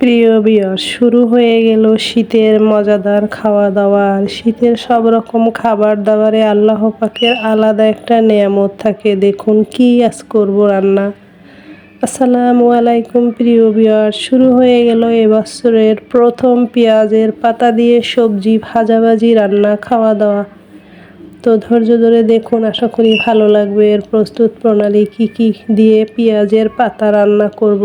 প্রিয় বিয়র, শুরু হয়ে গেল শীতের মজাদার খাওয়া দাওয়ার শীতের সব রকম খাবার দাবারে আল্লাহ পাকের আলাদা একটা নিয়ামত থাকে। দেখুন কি আজ করব রান্না। আসসালামু আলাইকুম প্রিয় বিয়র, শুরু হয়ে গেল এবছরের প্রথম পেঁয়াজের পাতা দিয়ে সবজি ভাজাভাজি রান্না খাওয়া দাওয়া তো ধৈর্য ধরে দেখুন, আশা করি ভালো লাগবে। এর প্রস্তুত প্রণালী কি কি দিয়ে পেঁয়াজের পাতা রান্না করব।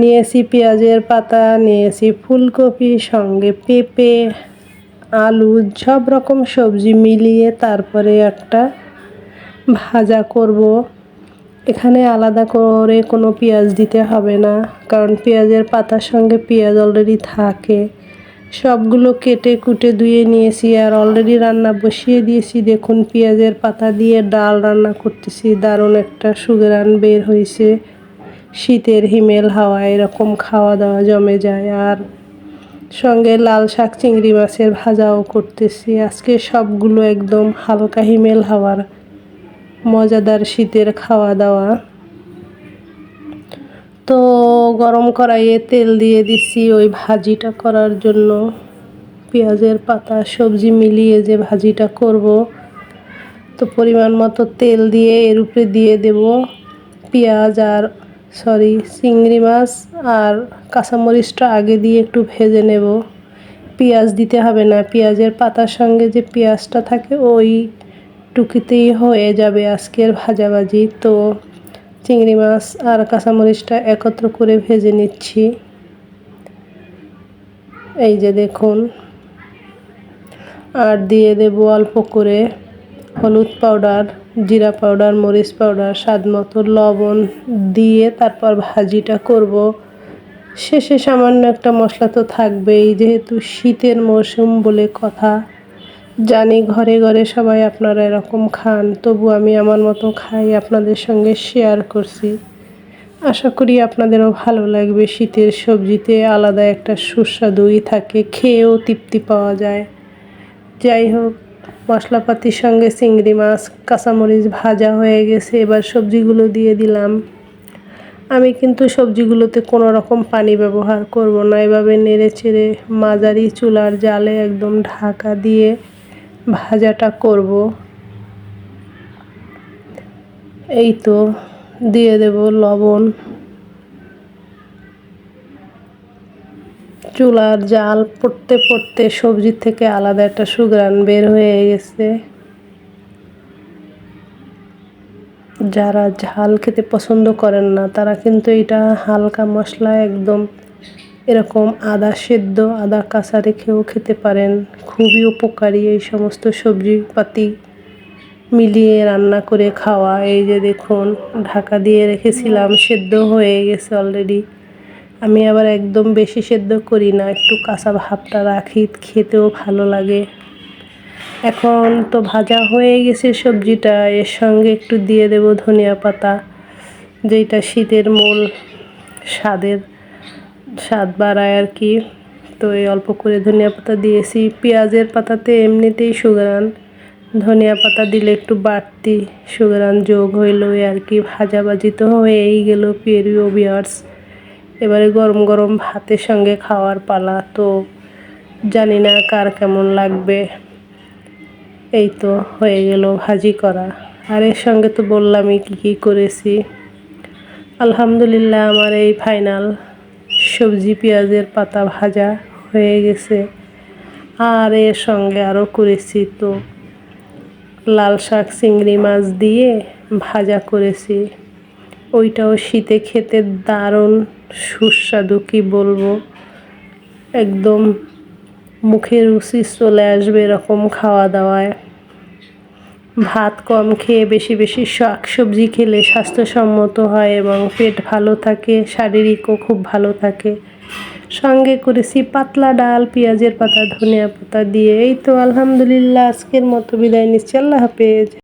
নিয়েছি পেঁয়াজের পাতা, নিয়েছি ফুলকপি, সঙ্গে পেঁপে, আলু, সব রকম সবজি মিলিয়ে তারপরে একটা ভাজা করব। এখানে আলাদা করে কোনো পেঁয়াজ দিতে হবে না, কারণ পেঁয়াজের পাতার সঙ্গে পেঁয়াজ অলরেডি থাকে। সবগুলো কেটে কুটে ধুয়ে নিয়েছি আর অলরেডি রান্না বসিয়ে দিয়েছি। দেখুন পেঁয়াজের পাতা দিয়ে ডাল রান্না করতেছি, দারুণ একটা সুগরান বের হয়েছে। শীতের হিমেল হাওয়া, এরকম খাওয়া দাওয়া জমে যায়। আর সঙ্গে লাল শাক, চিংড়ি মাছের ভাজাও করতেছি। আজকে সবগুলো একদম হালকা হিমেল হাওয়ার, মজাদার শীতের খাওয়া দাওয়া তো গরম কড়াইয়ে তেল দিয়ে দিছি ওই ভাজিটা করার জন্য। পেঁয়াজের পাতা, সবজি মিলিয়ে যে ভাজিটা করব, তো পরিমাণ মতো তেল দিয়ে এর উপরে দিয়ে দেব পেঁয়াজ আর সরি, চিংড়ি মাছ আর কাঁচামরিচটা আগে দিয়ে একটু ভেজে নেব। পেঁয়াজ দিতে হবে না, পেঁয়াজের পাতার সঙ্গে যে পেঁয়াজটা থাকে ওই টুকিতেই হয়ে যাবে আজকের ভাজাভাজি। তো চিংড়ি মাছ আর কাঁচামরিচটা একত্র করে ভেজে নিচ্ছি। এই যে দেখুন, আর দিয়ে দেব অল্প করে হলুদ পাউডার, জিরা পাউডার, মরিচ পাউডার, স্বাদ মতো লবণ দিয়ে তারপর ভাজিটা করব। শেষে সামান্য একটা মশলা তো থাকবেই, যেহেতু শীতের মৌসুম বলে কথা। জানি ঘরে ঘরে সবাই আপনারা এরকম খান, তবু আমি আমার মতো খাই আপনাদের সঙ্গে শেয়ার করছি। আশা করি আপনাদেরও ভালো লাগবে, শীতের সবজিতে আলাদা একটা সুস্বাদুই থাকে, খেয়েও তৃপ্তি পাওয়া যায়। যাই হোক মশলাপাতির সঙ্গে চিংড়ি মাছ, কাঁচামরিচ ভাজা হয়ে গেছে, এবার সবজিগুলো দিয়ে দিলাম। আমি কিন্তু সবজিগুলোতে কোনো রকম পানি ব্যবহার করব না, এভাবে নেড়ে চেড়ে মাঝারি চুলার জালে একদম ঢাকা দিয়ে ভাজাটা করব। এই তো দিয়ে দেব লবণ। চুলার জাল পড়তে পড়তে সবজির থেকে আলাদা একটা সুগ্রান বের হয়ে গেছে। যারা ঝাল খেতে পছন্দ করেন না, তারা কিন্তু এটা হালকা মশলা একদম এরকম আদা সেদ্ধ, আদা কাঁচা রেখেও খেতে পারেন। খুবই উপকারী এই সমস্ত সবজিপাতি মিলিয়ে রান্না করে খাওয়া। এই যে দেখুন, ঢাকা দিয়ে রেখেছিলাম, সেদ্ধ হয়ে গেছে অলরেডি আমি আবার একদম বেশি সেদ্ধ করি না, একটু কাঁচা ভাবটা রাখি, খেতেও ভালো লাগে। এখন তো ভাজা হয়ে গেছে সবজিটা, এর সঙ্গে একটু দিয়ে দেব ধনিয়া পাতা যেটা শীতের মূল স্বাদের, স্বাদ বাড়ায় আর কি। তো এই অল্প করে ধনিয়া পাতা দিয়েছি। পেঁয়াজের পাতাতে এমনিতেই সুগারান ধনিয়া পাতা দিলে একটু বাড়তি সুগারান যোগ হইল আর কি। ভাজাভাজি তো হয়েই গেল পেরিও বিয়ার্স এবারে গরম গরম ভাতের সঙ্গে খাওয়ার পালা, তো জানি না কার কেমন লাগবে। এই তো হয়ে গেল ভাজি করা। আর এর সঙ্গে তো বললামই কী কী করেছি। আলহামদুলিল্লাহ আমার এই ফাইনাল সবজি পেঁয়াজের পাতা ভাজা হয়ে গেছে। আর এর সঙ্গে আরও করেছি তো লাল শাক, চিংড়ি মাছ দিয়ে ভাজা করেছি। ওইটাও শীতে খেতে দারুণ সুস্বাদু, কী বলব? একদম মুখে রুচি চলে আসবে এরকম খাওয়া দাওয়ায় ভাত কম খেয়ে বেশি বেশি শাক সবজি খেলে স্বাস্থ্যসম্মত হয় এবং পেট ভালো থাকে, শারীরিকও খুব ভালো থাকে। সঙ্গে করেছি পাতলা ডাল, পেঁয়াজের পাতা, ধনিয়া পাতা দিয়ে। এই তো আলহামদুলিল্লাহ, আজকের মতো বিদায় নিচ্ছি। আল্লাহ হাফেজ।